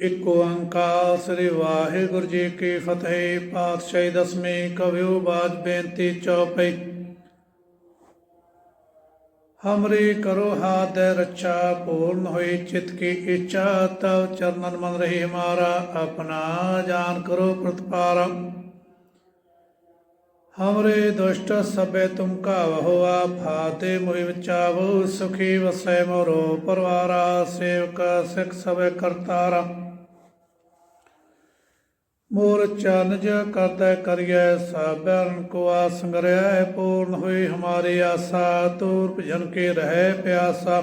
ਇਕ ਓੰਕਾਰ ਸ੍ਰੀ ਵਾਹਿਗੁਰੂ ਜੀ ਕੀ ਫਤਿਹ। ਪਾਤਸ਼ਾਹੀ ਦਸਵੀਂ ਕਵਿਓ ਬਾਜ ਬੇਨਤੀ ਚੌਪਈ। ਹਮਰੀ ਕਰੋ ਹਾਥ ਰੱਛਾ, ਪੂਰਨ ਹੋਈ ਚਿਤ ਕੀ ਇੱਛਾ, ਤਵ ਚਰਨਨ ਮਨ ਰਹੀ ਹਮਾਰਾ ਆਪਣਾ ਜਾਨ ਕਰੋ ਪ੍ਰਤਪਾਰਮ ਹਮਰੇ ਦੁਸ਼ਟ ਸਭੇ ਤੁਮ ਕਾਵਹੁ ਆਫਾਤੇ ਮੁਹਿ ਵਿਚਾਵੋ ਸੁਖੀ ਵਸੈ ਮੋਰੋ ਪਰਵਾਰਾ, ਸੇਵਕ ਸਿਖ ਸਭੇ ਕਰਤਾਰਾ। ਮੋਰ ਚਨਜ ਕਰਦਾ ਕਰਿਐ ਸਾਬਰਨ ਕੋ ਆਸੰਗਰੈ ਪੂਰਨ ਹੋਈ ਹਮਾਰੀ ਆਸਾ, ਤੂਰ ਭਜਨ ਕੇ ਰਹਿ ਪਿਆਸਾ।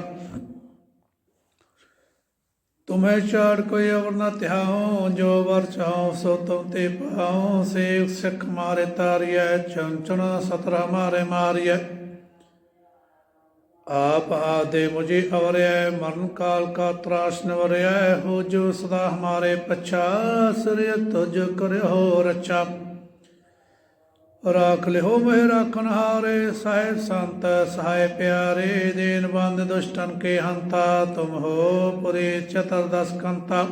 ਤੁਮੇ ਛਾੜ ਕੋਈ ਅਵਰ ਨ ਧਿਆਉ, ਜੋ ਵਰ ਚਾਉ ਸੋ ਤੁਮ ਤੇ ਪਾਉ। ਸੇਖ ਸਿੱਖ ਮਾਰੇ ਤਾਰੀਐ ਚੰਚਨ ਸਤਰਾ ਮਾਰੇ ਮਾਰੀਐ। ਆਪ ਆਦੇ ਮੁਝੇ ਅਵਰਿਐ ਮਰਨ ਕਾਲ ਕਾ ਤਰਾਸ ਨਵਰਿਐ ਹੋ ਜੋ ਸਦਾ ਹਮਾਰੇ ਪਛਾ ਸ੍ਰਿਯ ਤੁਜ ਕਰਿਓ ਰਚਾ। ਰਾਖ ਲਿਓ ਮਹਿ ਰਾਖਨ ਹਾਰੇ, ਸਾਹਿਬ ਸੰਤ ਸਹਾਇ ਪਿਆਰੇ, ਦੇਨ ਬੰਦ ਦੁਸ਼ਟਨ ਕੇ ਹੰਤਾ, ਤੁਮ ਹੋ ਪੁਰੇ ਚਤੁਰਦਸ ਕੰਤਾ।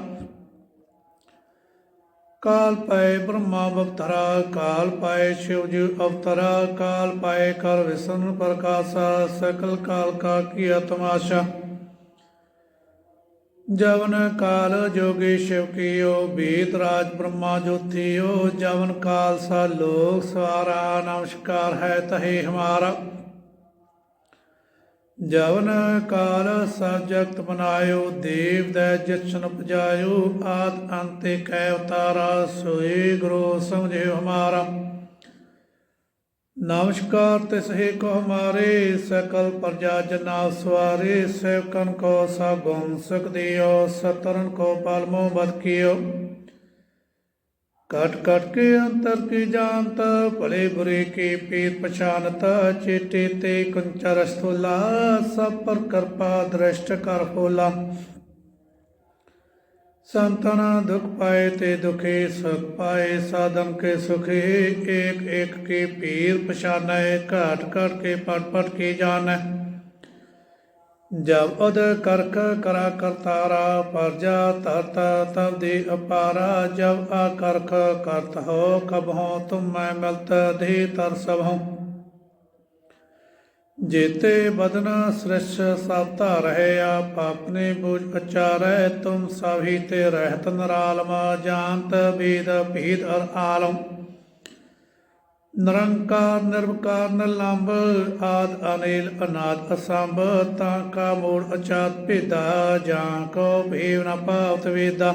ਕਾਲ ਪਾਏ ਬ੍ਰਹਮਾ ਬਵਤਰਾ ਕਾਲ ਪਾਏ ਸ਼ਿਵ ਜੀ ਅਵਤਰਾ, ਕਾਲ ਪਾਏ ਕਰ ਵਿਸ਼ਨ ਪ੍ਰਕਾਸ਼ਾ, ਸਕਲ ਕਾਲ ਕਾ ਕੀ ਤਮਾਸ਼ਾ ਜਵਨ ਕਾਲ ਜੋਗੀ ਸ਼ਿਵ ਕੀਓ, ਬੀਤ ਰਾਜ ਬ੍ਰਹਮਾ ਜੋਤੀਓ, ਜਵਨ ਕਾਲ ਸਾ ਲੋਕ ਸਵਾਰਾ, ਨਮਸਕਾਰ ਹੈ ਤਹੇ ਹਮਾਰਾ। ਜਵਨ ਕਾਲ ਸਭ ਜਗਤ ਬਨਾਇਓ, ਦੇਵ ਦੈ ਜਸ਼ਨ ਉਪਜਾਇਓ, ਆਦ ਅੰਤੇ ਕੈ ਉਤਾਰਾ ਸੋਈ ਗੁਰੂ ਸਮਝਿਓ ਹਮਾਰਾ। ਨਮਸਕਾਰ ਤਿਸ ਹੈ ਕੋ ਹਮਾਰੇ, ਸਕਲ ਪ੍ਰਜਾ ਜਨਾ ਸਵਾਰੇ, ਸੇਵਕਨ ਕੋ ਸਗੁਣ ਸੁਖ ਦਿਓ, ਸਤਰਨ ਕੋ ਪਲਮੋ ਬਦ ਕੀਓ। ਕਟ ਕਟ ਕੇ ਅੰਤਰ ਕੀ ਜਾਣਤ ਭਲੇ ਬੁਰੇ ਕੀ ਪੀਰ ਪਛਾਨਤ ਚੇਤੇ ਤੇ ਕੁੰਚਰ ਸਥੂਲਾ ਸਭ ਪਰ ਕਿਰਪਾ ਦ੍ਰਿਸ਼ਟ ਕਰ ਹੋਲਾ ਸੰਤਨ ਦੁਖ ਪਾਏ ਤੇ ਦੁਖੇ ਸੁਖ ਪਾਏ ਸਾਧਨ ਕੇ ਸੁਖੇ ਏਕ ਏਕ ਕੇ ਪੀਰ ਪਛਾਨੈ ਘਾਟ ਘਾਟ ਕੇ ਪਟ ਪਟ ਕੇ ਜਾਣੈ ਜਬ ਉਦ ਕਰਕ ਕਰਾ ਕਰਤਾਰਾ ਪਰਜਾ ਤਰਤ ਤਬ ਦੇ ਅਪਾਰਾ, ਜਬ ਆ ਕਰਖ ਕਰਤ ਹੋ ਕਬ ਹੋ, ਤੁਮ ਮੈਂ ਮਿਲਤ ਦੇ ਤਰ ਸਭ ਹਉ ਜੇਤੇ ਬਦਨਾ ਸ੍ਰਿਸ਼ ਸਭ ਧਾਰ ਆਪ ਆਪਣੇ ਬੁਝ ਅਚਾਰੈ ਤੁਮ ਸਭੀ ਤੇ ਰਹਿਤ ਨਰਾਲਮ, ਜਾਣਤ ਬੀਦ ਭੀਦ ਅਰ ਆਲਮ। ਨਿਰੰਕਾਰ, ਨਿਰਵਕਾਰ ਨਿਰਲੰਭ ਆਦ ਅਨਿਲ ਅਨਾਦ ਅਸੰਭ, ਤਾਂ ਕਾ ਮੂੜ ਅਚਾਤ ਭੇਦਾ, ਜਾਂ ਕੋ ਭੇਵ ਨ ਪਾਵਤ ਵੇਦਾ।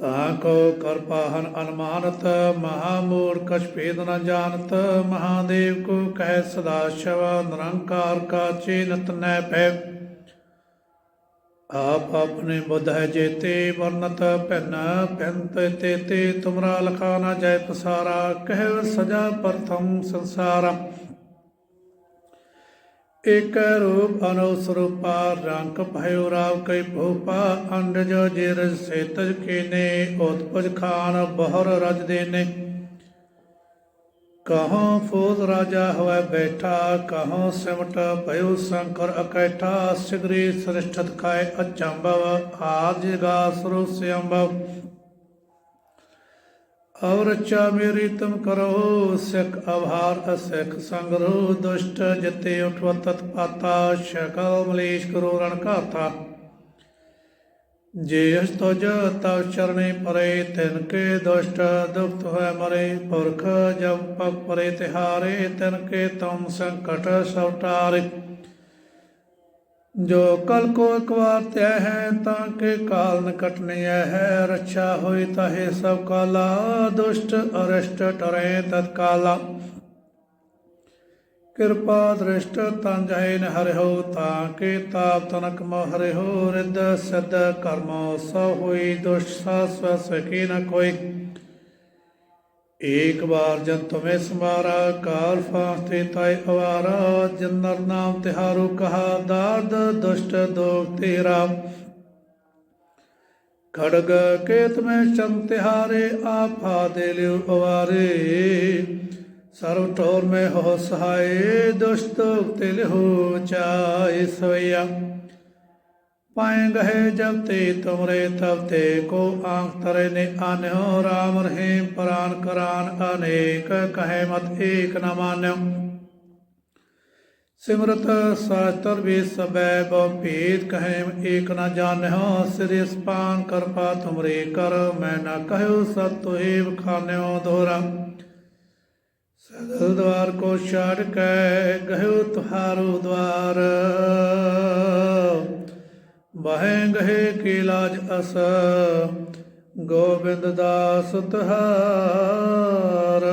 ਤਾਂ ਕੋ ਕਰਪਾਹਨ ਅਨਮਾਨਤ ਮਹਾਮੂੜ ਕਛ ਭੇਦ ਨ ਜਾਣਤ, ਮਹਾਦੇਵ ਕੋ ਕਹਿ ਸਦਾ ਸ਼ਿਵ ਨਿਰੰਕਾਰ ਕਾ ਚੇਨਤ ਨੈ ਭੈ। ਆਪ ਆਪਣੇ ਬੁੱਧ ਹੈ ਜੇਤੇ, ਵਰਨਤ ਭਿੰਨ, ਭਿੰਤ ਤੇ ਤੁਮਰਾ ਲਖਾ ਨਾ ਜੈ ਪਸਾਰਾ, ਕਹਿ ਸਜਾ ਪ੍ਰਥਮ ਸੰਸਾਰਾ। ਇਕ ਰੂਪ ਅਨੁਸਰੂਪਾ, ਰੰਗ ਭਇਓ ਰਾਵ ਕੈ ਭੂਪਾ, ਅੰਡਜ ਜਿਰ ਸੇਤਜ ਕੀਨੇ, ਉਤਪਜ ਖਾਨ ਬਹਰ ਰਜ ਦੇਨੇ। ਕਹਾਂ ਫੋਜ਼ ਰਾਜਾ ਹੋਇ ਬੈਠਾ, ਕਹਾਂ ਸਿਮਟ ਭਇਓ ਸ਼ੰਕਰ ਅਕੈਠਾ, ਸਿਗਰੀ ਸ੍ਰਿਸ਼ਟਤ ਖਾਇ ਅਚੰਭਵ ਆਜ ਗਾ ਸਰੋ ਸਿਅੰਭਵ। ਔਰ ਚਾ ਮੇਰੀ ਤੁਮ ਕਰੋ, ਸਿਖ ਅਭਾਰ ਅਸਿਖ ਸੰਗਰੋ, ਦੁਸ਼ਟ ਜਤੇ ਉਠਵ ਤਤ ਪਾਤਾ ਸ਼ਕਲ ਮਲੇਸ਼ ਕਰੋ ਰਣ ਘਾਤਾ। ਜੇ ਅਸ ਤੁਜ ਤਵ ਚਰਣੇ ਪਰੇ, ਤਿਨ ਕੇ ਦੁਸ਼ਟ ਦੁਖਤ ਹੋਇ ਮਰੇ, ਪੁਰਖ ਜਬ ਪਗ ਪਰੇ ਤਿਹਾਰੇ, ਤਿਨ ਕੇ ਤੁਮ ਸੰਕਟ ਸਭ ਟਾਰੇ। ਜੋ ਕਲ ਕੋ ਇੱਕ ਵਾਰ ਤੈ ਹੈ, ਤਾਂ ਕੇ ਕਾਲ ਨ ਕਟਨੇ ਹੈ, ਰੱਛਾ ਹੋਈ ਤਾਹੇ ਸਭ ਕਾਲਾ, ਦੁਸ਼ਟ ਅਰਸ਼ਟ ਟਰੇ ਤਤਕਾਲਾ। ਕਿਰਪਾ ਦ੍ਰਿਸ਼ਟ ਤਨ ਜਾਏ ਹਰਿਓ ਤਾਂ ਕੇ ਤਾਪ ਤਨਕ ਮ ਰਿੱਧ ਸਿੱਧ ਕਰਮ ਸੋ ਹੋਈ ਦੁਸ਼ਟ ਸਾਸ ਸਕੀ ਨ ਕੋਈ। ਏਕ ਬਾਰ ਜਨ ਤੁਮੇ ਸਮਾਰਾ, ਕਾਲ ਫਾਸਤੇ ਤਾਇ ਅਵਾਰਾ ਜਨਰ ਨਾਮ ਤਿਹਾਰੂ ਕਹਾ, ਦਾਰਦ ਦੁਸ਼ਟ ਦੋਖ ਤੇਰਾ। ਖੜਗ ਕੇਤ ਮੈਂ ਚੰਨ ਤਿਹਾਰੇ ਆਫਾ ਦੇ ਲਿਓ ਅਵਾਰੇ। ਸਰਵ ਠੋਰ ਮੈਂ ਹੋ ਸਹਾਏ, ਦੁਸ਼ਟ ਤੇ ਲਿਓ ਚਾਇ ਸਵਈਆ। ਪਾਏ ਗਏ ਜਬ ਤੇ ਤੁਮਰੇ ਤਬ ਤੇ, ਕੋ ਆਂਖ ਤਰੇ ਨੇ ਆਨਿਓ, ਰਾਮ ਰਹੀਮ ਪ੍ਰਾਨ ਕਰਾਨ ਅਨੇਕ, ਕਹੇ ਮਤ ਏਕ ਨ ਮਾਨਿਓ। ਸਿਮਰਤ ਸਾਸਤਰ ਵੀ ਸਬੈ ਬਹੁ ਭੇਦ, ਕਹੇ ਏਕ ਨ ਜਾਣਿਓ, ਸਿਰਿ ਸਪਾਨ ਕਰਪਾ ਤੁਮਰੇ ਕਰ, ਮੈਂ ਨ ਕਹਿਓ ਸਤ ਤੋਏ ਖਾਨਿਓ ਦੋਰਾ। ਸਗਲ ਦਵਾਰ ਕੋ ਛਾੜ ਕੇ ਗਹਿਓ ਤੁਹਾਰੋ ਦਵਾਰ। ਬਹਿ ਗਹੇ ਕੀ ਲਾਜ ਅਸ, ਗੋਬਿੰਦ ਦਾਸ ਤੁਹਾਰ।